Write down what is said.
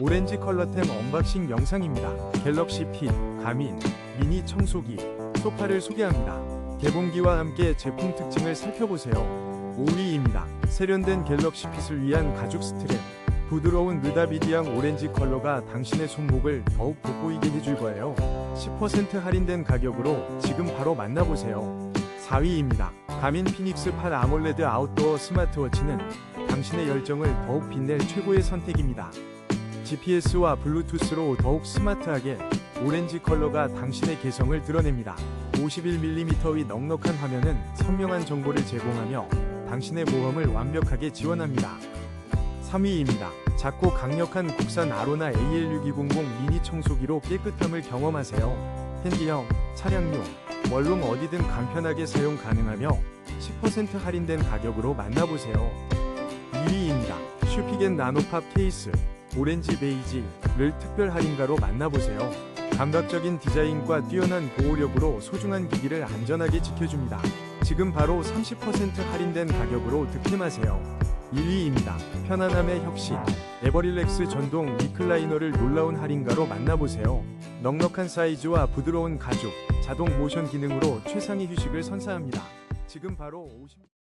오렌지 컬러템 언박싱 영상입니다. 갤럭시 핏, 가민, 미니 청소기, 소파를 소개합니다. 개봉기와 함께 제품 특징을 살펴보세요. 5위입니다. 세련된 갤럭시 핏을 위한 가죽 스트랩. 부드러운 느다비디앙 오렌지 컬러가 당신의 손목을 더욱 돋보이게 해줄 거예요. 10% 할인된 가격으로 지금 바로 만나보세요. 4위입니다. 가민 피닉스 8 아몰레드 아웃도어 스마트워치는 당신의 열정을 더욱 빛낼 최고의 선택입니다. GPS와 블루투스로 더욱 스마트하게 오렌지 컬러가 당신의 개성을 드러냅니다. 51mm의 넉넉한 화면은 선명한 정보를 제공하며 당신의 모험을 완벽하게 지원합니다. 3위입니다. 작고 강력한 국산 아로나 AL6200 미니 청소기로 깨끗함을 경험하세요. 핸디형, 차량용, 원룸 어디든 간편하게 사용 가능하며 10% 할인된 가격으로 만나보세요. 2위입니다. 슈피겐 나노팝 케이스 오렌지 베이지를 특별 할인가로 만나보세요. 감각적인 디자인과 뛰어난 보호력으로 소중한 기기를 안전하게 지켜줍니다. 지금 바로 30% 할인된 가격으로 득템하세요. 1위입니다. 편안함의 혁신 에버릴렉스 전동 리클라이너를 놀라운 할인가로 만나보세요. 넉넉한 사이즈와 부드러운 가죽, 자동 모션 기능으로 최상의 휴식을 선사합니다. 지금 바로 50...